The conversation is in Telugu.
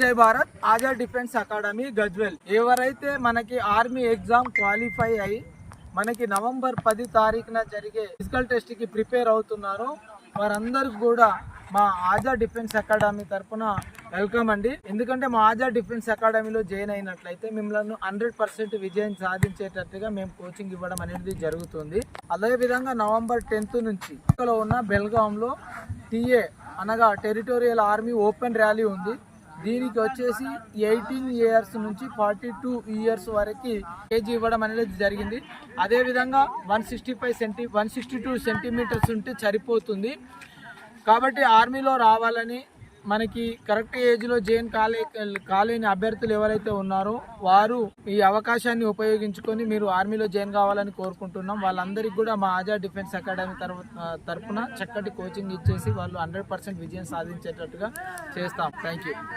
జై భారత్ ఆజాద్ డిఫెన్స్ అకాడమీ గజ్వెల్. ఎవరైతే మనకి ఆర్మీ ఎగ్జామ్ క్వాలిఫై అయి మనకి నవంబర్ పది తారీఖున జరిగే ఫిజికల్ టెస్ట్కి ప్రిపేర్ అవుతున్నారో వారందరికి కూడా మా ఆజాద్ డిఫెన్స్ అకాడమీ తరపున వెల్కమ్ అండి. ఎందుకంటే మా ఆజాద్ డిఫెన్స్ అకాడమీలో జాయిన్ అయినట్లయితే మిమ్మల్ని హండ్రెడ్ పర్సెంట్ విజయం సాధించేటట్టుగా మేము కోచింగ్ ఇవ్వడం అనేది జరుగుతుంది. అదేవిధంగా నవంబర్ టెన్త్ నుంచి ఇక్కడ ఉన్న బెల్గాంలో టీఏ అనగా టెరిటోరియల్ ఆర్మీ ఓపెన్ ర్యాలీ ఉంది. దీనికి వచ్చేసి ఎయిటీన్ ఇయర్స్ నుంచి ఫార్టీ టూ ఇయర్స్ వరకు ఏజ్ ఇవ్వడం అనేది జరిగింది. అదేవిధంగా one sixty five centi one sixty two centimetres ఉంటే సరిపోతుంది. కాబట్టి ఆర్మీలో రావాలని మనకి కరెక్ట్ ఏజ్లో జైన్ కాలే కాలేని అభ్యర్థులు ఎవరైతే ఉన్నారో వారు ఈ అవకాశాన్ని ఉపయోగించుకొని మీరు ఆర్మీలో జైన్ కావాలని కోరుకుంటున్నాం. వాళ్ళందరికీ కూడా మా ఆజాద్ డిఫెన్స్ అకాడమీ తరఫున చక్కటి కోచింగ్ ఇచ్చేసి వాళ్ళు హండ్రెడ్ విజయం సాధించేటట్టుగా చేస్తాం. Thank you